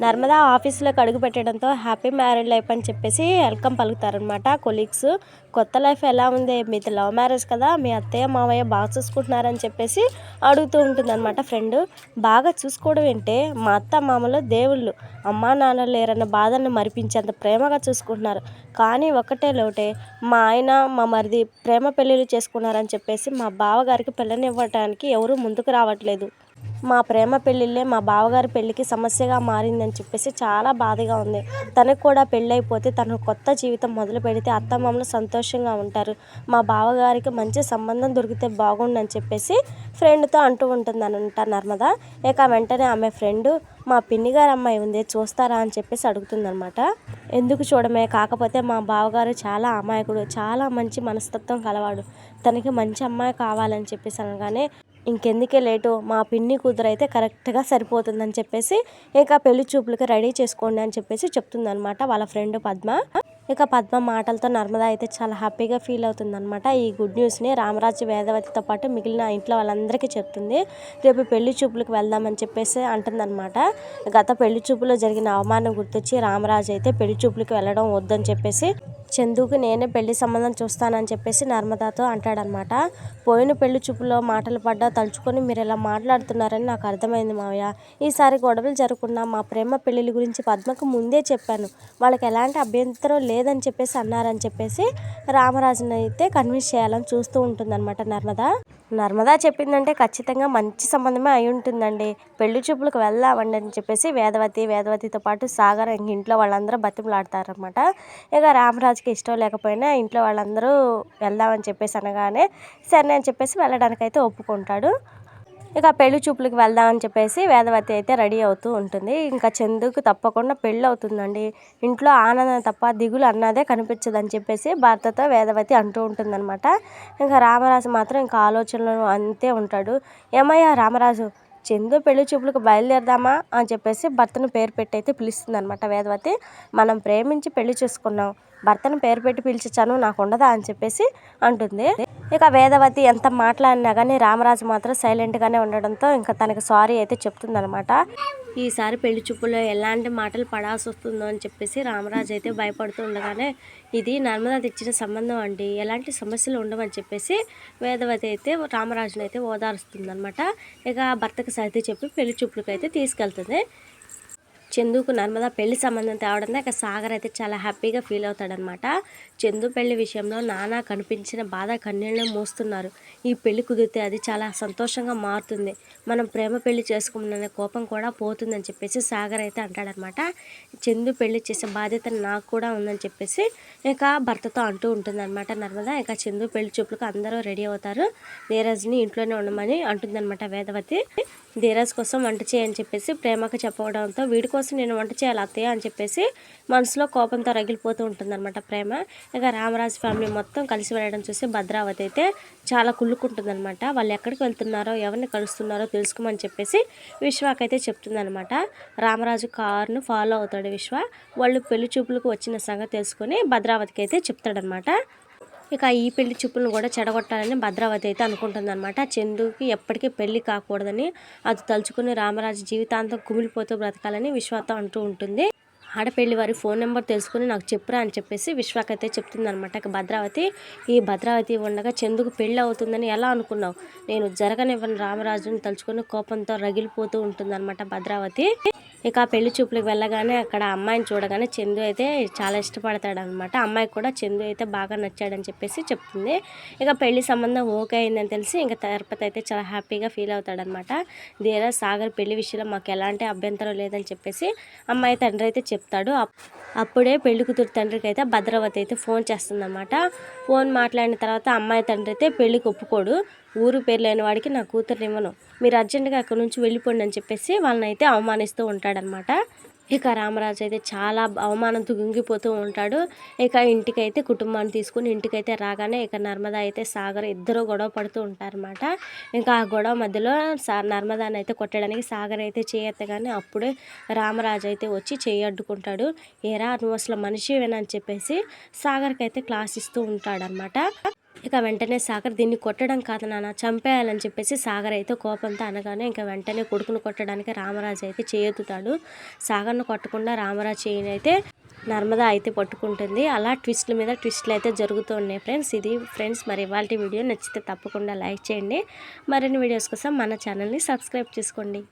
నర్మదా ఆఫీస్లోకి అడుగు పెట్టడంతో happy married life అని చెప్పేసి వెల్కమ్ పలుకుతారనమాట కొలీగ్స్. కొత్త లైఫ్ ఎలా ఉంది? మీది లవ్ మ్యారేజ్ కదా మీ అత్తయ్య మావయ్య బాగా చూసుకుంటున్నారని చెప్పేసి అడుగుతూ ఉంటుందన్నమాట ఫ్రెండ్. బాగా చూసుకోవడం ఏంటే మా అత్త మామలు దేవుళ్ళు అమ్మా నాన్న లేరన్న బాధను మరిపించేంత ప్రేమగా చూసుకుంటున్నారు. కానీ ఒకటే లోటే మా ఆయన మా మరిది ప్రేమ పెళ్ళిళ్ళు చేసుకున్నారని చెప్పేసి మా బావగారికి పెళ్ళనివ్వటానికి ఎవరూ ముందుకు రావట్లేదు. మా ప్రేమ పెళ్ళిళ్ళే మా బావగారి పెళ్ళికి సమస్యగా మారిందని చెప్పేసి చాలా బాధగా ఉంది. తనకు కూడా పెళ్ళైపోతే తను కొత్త జీవితం మొదలు పెడితే అత్తమామలు సంతోషంగా ఉంటారు. మా బావగారికి మంచి సంబంధం దొరికితే బాగుండని చెప్పేసి ఫ్రెండ్తో అంటూ ఉంటుందనంట నర్మద. ఇక వెంటనే ఆమె ఫ్రెండ్ మా పిన్ని గారు అమ్మాయి ఉంది చూస్తారా? అని చెప్పేసి అడుగుతుందనమాట. ఎందుకు చూడమే? కాకపోతే మా బావగారు చాలా అమాయకుడు చాలా మంచి మనస్తత్వం కలవాడు. తనకి మంచి అమ్మాయి కావాలని చెప్పేసి అనగానే ఇంకెందుకే లేటు? మా పిన్ని కూతురు అయితే కరెక్ట్గా సరిపోతుందని చెప్పేసి ఇక పెళ్ళి చూపులకి రెడీ చేసుకోండి అని చెప్పేసి చెప్తుందనమాట వాళ్ళ ఫ్రెండ్ పద్మ. ఇక పద్మ మాటలతో నర్మదా అయితే చాలా హ్యాపీగా ఫీల్ అవుతుందనమాట ఈ గుడ్ న్యూస్ని రామరాజు వేదవతితో పాటు మిగిలిన ఇంట్లో వాళ్ళందరికీ చెప్తుంది. రేపు పెళ్ళి చూపులకు వెళ్దామని చెప్పేసి అంటుందన్నమాట. గత పెళ్ళి చూపులో జరిగిన అవమానం గుర్తొచ్చి రామరాజు అయితే పెళ్ళి చూపులకు వెళ్ళడం వద్దని చెప్పేసి చందుకు నేనే పెళ్ళి సంబంధం చూస్తానని చెప్పేసి నర్మదాతో అంటాడనమాట. పోయిన పెళ్ళి చూపులో మాటలు పడ్డా తలుచుకొని మీరు ఇలా మాట్లాడుతున్నారని నాకు అర్థమైంది మావయ్య. ఈసారి గొడవలు జరగకుండా మా ప్రేమ పెళ్ళిళ్ళ గురించి పద్మకు ముందే చెప్పాను. వాళ్ళకి ఎలాంటి అభ్యంతరం లేదని చెప్పేసి అన్నారని చెప్పేసి రామరాజుని అయితే కన్విన్స్ చేయాలని చూస్తూ ఉంటుందన్నమాట నర్మదా. నర్మదా చెప్పిందంటే ఖచ్చితంగా మంచి సంబంధమే అయి ఉంటుందండి. పెళ్ళి చూపులకు వెళ్దామండి అని చెప్పేసి వేదవతి వేదవతితో పాటు సాగర్ ఇంక ఇంట్లో వాళ్ళందరూ బతిమలాడతారనమాట ఇక రామరాజు రాజుకి ఇష్టం లేకపోయినా ఇంట్లో వాళ్ళందరూ వెళ్దామని చెప్పేసి అనగానే సరే అని చెప్పేసి వెళ్ళడానికైతే ఒప్పుకుంటాడు. ఇక పెళ్ళి చూపులకు వెళ్దామని చెప్పేసి వేదవతి అయితే రెడీ అవుతూ ఉంటుంది. ఇంకా చందుకు తప్పకుండా పెళ్ళి అవుతుందండి. ఇంట్లో ఆనందం తప్ప దిగులు అన్నదే కనిపించదని చెప్పేసి భర్తతో వేదవతి అంటూ ఉంటుందన్నమాట. ఇంకా రామరాజు మాత్రం ఇంకా ఆలోచనలు అంతే ఉంటాడు. ఏమయ్యా రామరాజు చందు పెళ్ళి చూపులకు బయలుదేరదామా అని చెప్పేసి భర్తను పేరు పెట్టి అయితే పిలుస్తుంది అనమాట వేదవతి. మనం ప్రేమించి పెళ్ళి చేసుకున్నాం. భర్తను పేరు పెట్టి పిలిచాను నాకు ఉండదా అని చెప్పేసి అంటుంది. ఇక వేదవతి ఎంత మాట్లాడినా కానీ రామరాజు మాత్రం సైలెంట్గానే ఉండడంతో ఇంకా తనకి సారీ అయితే చెప్తుందనమాట ఈసారి పెళ్ళి చూపులో ఎలాంటి మాటలు పడాల్సి వస్తుందో అని చెప్పేసి రామరాజు అయితే భయపడుతూ ఉండగానే ఇది నర్మదా తెచ్చిన సంబంధం అండి. ఎలాంటి సమస్యలు ఉండవని చెప్పేసి వేదవతి అయితే రామరాజుని అయితే ఓదారుస్తుంది అనమాట ఇక భర్తకు సర్ది చెప్పి పెళ్ళి చూపులకు అయితే తీసుకెళ్తుంది. చందుకు నర్మదా పెళ్ళి సంబంధం తేవడంతో ఇక సాగర్ అయితే చాలా హ్యాపీగా ఫీల్ అవుతాడనమాట. చందు పెళ్ళి విషయంలో నానా కనిపించిన బాధ కన్నీళ్ళని మోస్తున్నారు. ఈ పెళ్ళి కుదిరితే అది చాలా సంతోషంగా మారుతుంది. మనం ప్రేమ పెళ్ళి చేసుకున్న కోపం కూడా పోతుందని చెప్పేసి సాగర్ అయితే అంటాడనమాట. చందు పెళ్ళి చేసే బాధ్యత నాకు కూడా ఉందని చెప్పేసి ఇక భర్తతో అంటూ ఉంటుందన్నమాట నర్మదా. ఇక చందు పెళ్ళి చూపులకు అందరూ రెడీ అవుతారు. నీరజ్ని ఇంట్లోనే ఉండమని అంటుందన్నమాట వేదవతి. ధీరాజ్ కోసం వంట చేయని చెప్పేసి ప్రేమకు చెప్పడంతో వీడి కోసం నేను వంట చేయాలి అత్తయ్య అని చెప్పేసి మనసులో కోపంతో రగిలిపోతూ ఉంటుందన్నమాట ప్రేమ. ఇక రామరాజు ఫ్యామిలీ మొత్తం కలిసి వెళ్ళడం చూసి భద్రావతి అయితే చాలా కుళ్ళుకుంటుందన్నమాట. వాళ్ళు ఎక్కడికి వెళ్తున్నారో ఎవరిని కలుస్తున్నారో తెలుసుకోమని చెప్పేసి విశ్వాకైతే చెప్తుందనమాట రామరాజు కారును ఫాలో అవుతాడు విశ్వ. వాళ్ళు పెళ్ళి చూపులకు వచ్చిన సంగతి తెలుసుకొని భద్రావతికి అయితే చెప్తాడనమాట ఇక ఈ పెళ్ళి చూపులను కూడా చెడగొట్టాలని భద్రావతి అయితే అనుకుంటుందన్నమాట. చందుకి ఎప్పటికీ పెళ్ళి కాకూడదని అది తలుచుకుని రామరాజు జీవితాంతం కుమిలిపోతూ బ్రతకాలని విశ్వాతో అంటూ ఉంటుంది. ఆడపెళ్ళి వారి ఫోన్ నెంబర్ తెలుసుకుని నాకు చెప్పురా అని చెప్పేసి విశ్వాకైతే చెప్తుంది అనమాట ఇక భద్రావతి ఈ భద్రావతి ఉండగా చందుకు పెళ్ళి అవుతుందని ఎలా అనుకున్నావు? నేను జరగనివ్వని రామరాజుని తలుచుకుని కోపంతో రగిలిపోతూ ఉంటుందన్నమాట భద్రావతి. ఇక పెళ్ళి చూపులకు వెళ్ళగానే అక్కడ అమ్మాయిని చూడగానే చందు అయితే చాలా ఇష్టపడతాడు అనమాట అమ్మాయికి కూడా చందు అయితే బాగా నచ్చాడని చెప్పేసి చెప్తుంది. ఇక పెళ్ళి సంబంధం ఓకే అయిందని తెలిసి ఇంకా తిరుపతి అయితే చాలా హ్యాపీగా ఫీల్ అవుతాడనమాట. ధీరా సాగర్ పెళ్ళి విషయంలో మాకు ఎలాంటి అభ్యంతరం లేదని చెప్పేసి అమ్మాయి తండ్రి అయితే చెప్తాడు. అప్- అప్పుడే పెళ్ళి కూతురు తండ్రికి అయితే భద్రవతి అయితే ఫోన్ చేస్తుందన్నమాట ఫోన్ మాట్లాడిన తర్వాత అమ్మాయి తండ్రి అయితే పెళ్ళికి ఒప్పుకోడు. ఊరు పేరు లేని వాడికి నా కూతుర్ని ఇవ్వను మీరు అర్జెంటుగా అక్కడ నుంచి వెళ్ళిపోండి అని చెప్పేసి వాళ్ళని అయితే అవమానిస్తూ ఉంటాడనమాట ఇక రామరాజు అయితే చాలా అవమానంతో గుంగిపోతూ ఉంటాడు. ఇక ఇంటికైతే కుటుంబాన్ని తీసుకుని ఇంటికైతే రాగానే ఇక నర్మదా అయితే సాగర్ ఇద్దరు గొడవ పడుతూ ఉంటారన్నమాట. ఇంకా ఆ గొడవ మధ్యలో సా నర్మదాని అయితే కొట్టడానికి సాగర్ అయితే చేయెత్తగానే అప్పుడే రామరాజు అయితే వచ్చి చేయి అడ్డుకుంటాడు. ఏరా నువ్వు అసలు మనిషివేనని చెప్పేసి సాగర్కి అయితే క్లాస్ ఇస్తూ ఉంటాడనమాట ఇక వెంటనే సాగర్ దీన్ని కొట్టడం కాదు నాన్న చంపేయాలని చెప్పేసి సాగర్ అయితే కోపంతో అనగానే ఇంకా వెంటనే కొడుకును కొట్టడానికి రామరాజు అయితే చేయెత్తుతాడు సాగర్ను కొట్టకుండా రామరాజు చేయని అయితే నర్మదా అయితే పట్టుకుంటుంది. అలా ట్విస్ట్ల మీద ట్విస్ట్లు అయితే జరుగుతూ ఉన్నాయి ఫ్రెండ్స్. ఇది ఫ్రెండ్స్ మరి ఇవాళ వీడియో నచ్చితే తప్పకుండా లైక్ చేయండి. మరిన్ని వీడియోస్ కోసం మన ఛానల్ని సబ్స్క్రైబ్ చేసుకోండి.